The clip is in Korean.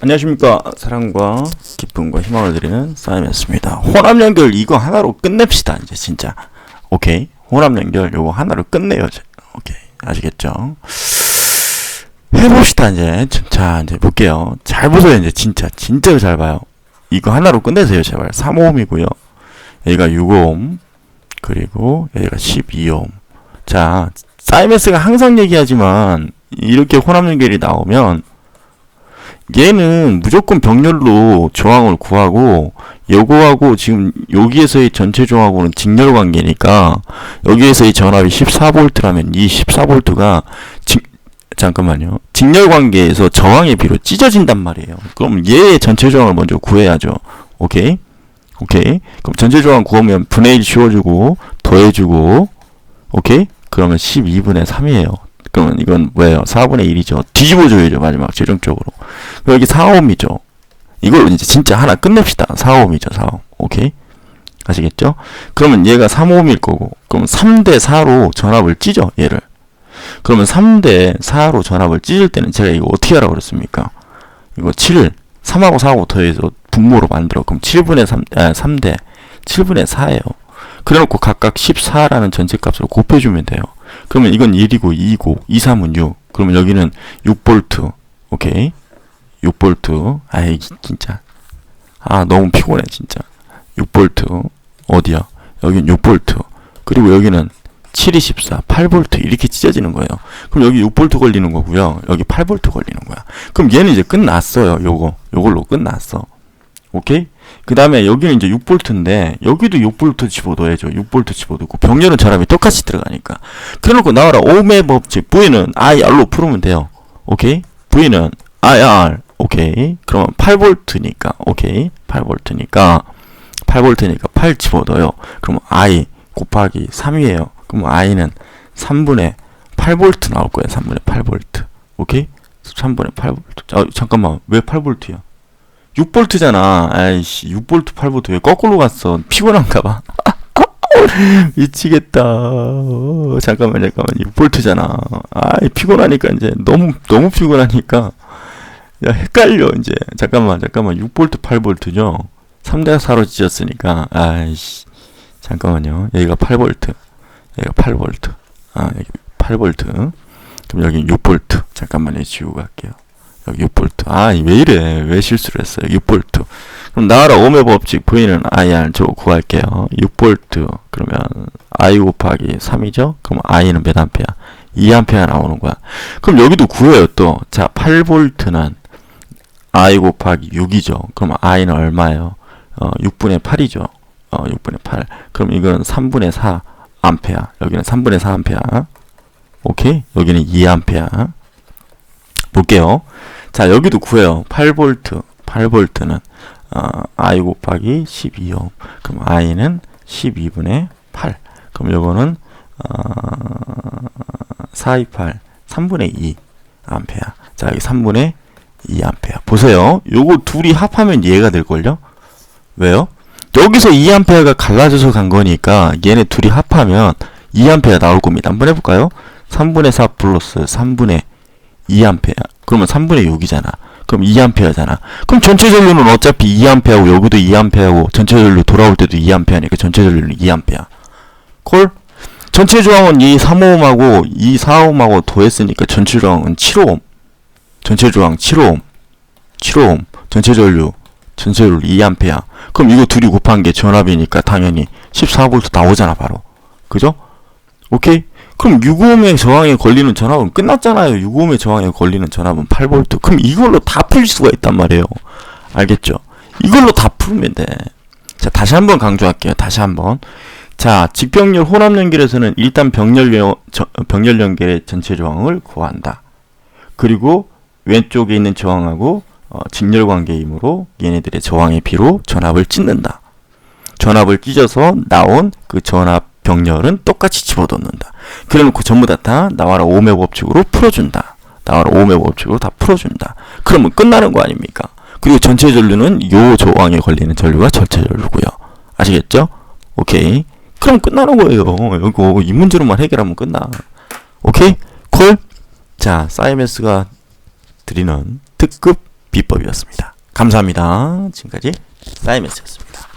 안녕하십니까. 사랑과 기쁨과 희망을 드리는 사임이었습니다. 혼합 연결 이거 하나로 끝냅시다 이제 진짜. 오케이? 혼합 연결 요거 하나로 끝내요. 오케이. 아시겠죠? 해봅시다 이제. 자 이제 볼게요. 잘 보세요 이제 진짜. 진짜로 잘 봐요. 이거 하나로 끝내세요 제발. 3오음이고요. 여기가 6오음 그리고 여기가 12오음. 자 사이메스가 항상 얘기하지만 이렇게 혼합 연결이 나오면 얘는 무조건 병렬로 조항을 구하고 요거하고 지금 여기에서의 전체 조항하고는 직렬 관계니까 여기에서의 전압이 14V라면 이 14V가 직 잠깐만요. 직렬 관계에서 저항의 비로 찢어진단 말이에요. 그럼 얘의 전체 조항을 먼저 구해야죠. 오케이? 오케이. 그럼 전체 조항 구하면 분의 1 씌워주고 더해주고 오케이? 그러면 12분의 3이에요. 그러면 이건 뭐예요? 4분의 1이죠. 뒤집어줘야죠. 마지막 최종적으로. 여기 4옴이죠. 이걸로 이제 진짜 하나 끝냅시다. 4옴이죠. 4옴. 오케이? 아시겠죠? 그러면 얘가 3옴일 거고 그럼 3대 4로 전압을 찢어 얘를. 그러면 3대 4로 전압을 찢을 때는 제가 이거 어떻게 하라고 그랬습니까? 이거 7 3하고 4하고 더해서 분모로 만들어. 그럼 7분의 3, 아, 3대 7분의 4예요. 그래놓고 각각 14라는 전체값으로 곱해주면 돼요. 그러면 이건 1이고 2이고 2, 3은 6. 그러면 여기는 6볼트. 오케이. 6볼트. 아이 진짜. 아 너무 피곤해 진짜. 6볼트. 어디야? 여긴 6볼트. 그리고 여기는 7, 2, 14, 8볼트 이렇게 찢어지는 거예요. 그럼 여기 6볼트 걸리는 거고요. 여기 8볼트 걸리는 거야. 그럼 얘는 이제 끝났어요. 요거. 요걸로 끝났어. 오케이? 그 다음에 여기는 이제 6볼트인데 여기도 6볼트 집어넣어야죠. 6볼트 집어넣고 병렬은 전압이 똑같이 들어가니까. 그래놓고 나와라. 오음의 법칙 V는 IR로 풀으면 돼요. 오케이? V는 IR. 오케이. 그러면 8볼트니까. 오케이. 8볼트니까 8볼트니까 8 집어넣어요. 그러면 I 곱하기 3이에요. 그럼 I는 3분의 8볼트 나올 거예요. 3분의 8볼트. 오케이? 3분의 8볼트. 아, 잠깐만. 왜 8볼트야? 6볼트잖아. 아이씨, 6볼트, 8볼트 왜 거꾸로 갔어? 피곤한가 봐. 미치겠다. 어, 잠깐만, 잠깐만. 6볼트잖아. 아이, 피곤하니까 이제 너무, 너무 피곤하니까. 야, 헷갈려, 이제. 잠깐만, 잠깐만. 6볼트, 8볼트죠? 3대 4로 찢었으니까. 아이씨. 잠깐만요. 여기가 8볼트. 여기가 8볼트. 아, 여기 8볼트. 그럼 여기 6볼트. 잠깐만요. 지우고 갈게요. 여기 6볼트. 아, 왜 이래? 왜 실수를 했어요? 6볼트. 그럼 나와라 오메 법칙 V는 IR 저거 구할게요. 6볼트. 그러면 I 곱하기 3이죠? 그럼 I는 몇 암페어? 2암페어 나오는 거야. 그럼 여기도 구해요, 또. 자, 8볼트는 I 곱하기 6이죠. 그럼 I는 얼마예요? 어, 6분의 8이죠. 어, 6분의 8. 그럼 이건 3분의 4 암페어. 여기는 3분의 4 암페어. 오케이? 여기는 2 암페어. 볼게요. 자, 여기도 구해요. 8볼트. 8볼트는 어, I 곱하기 12옴. 그럼 I는 12분의 8. 그럼 요거는 어, 428 3분의 2 암페어. 자, 여기 3분의 2 암페어. 보세요. 요거 둘이 합하면 얘가 될 걸요? 왜요? 여기서 2 암페어가 갈라져서 간 거니까 얘네 둘이 합하면 2 암페어 나올 겁니다. 한번 해 볼까요? 3분의 4 플러스 3분의 2암페어. 그러면 3분의 6이잖아. 그럼 2암페어잖아. 그럼 전체 전류는 어차피 2암페어고 여기도 2암페어고 전체 전류 돌아올 때도 2암페어니까 전체 전류는 2암페어. 콜? 전체 조항은 이 3호음하고 이 4호음하고 더했으니까 전체 조항은 7호음. 전체 조항 7호음. 7호음. 전체 전류. 전체 전류 2암페어. 그럼 이거 둘이 곱한 게 전압이니까 당연히 14V 나오잖아, 바로. 그죠? 오케이? 그럼 6오음의 저항에 걸리는 전압은 끝났잖아요. 6오음의 저항에 걸리는 전압은 8V. 그럼 이걸로 다 풀 수가 있단 말이에요. 알겠죠? 이걸로 다 풀면 돼. 자, 다시 한번 강조할게요. 다시 한번. 자, 직병렬 혼합 연결에서는 일단 병렬, 병렬 연결의 전체 저항을 구한다. 그리고 왼쪽에 있는 저항하고 어, 직렬 관계이므로 얘네들의 저항의 비로 전압을 찢는다. 전압을 찢어서 나온 그 전압 병렬은 똑같이 집어넣는다. 그래놓고 전부 다, 다 나와라 오메 법칙으로 풀어준다. 나와라 오메 법칙으로 다 풀어준다. 그러면 끝나는 거 아닙니까? 그리고 전체 전류는 요 조항에 걸리는 전류가 전체 전류고요. 아시겠죠? 오케이. 그럼 끝나는 거예요. 이거 이 문제로만 해결하면 끝나. 오케이? 콜? 자, 사이메스가 드리는 특급 비법이었습니다. 감사합니다. 지금까지 사이먼스였습니다.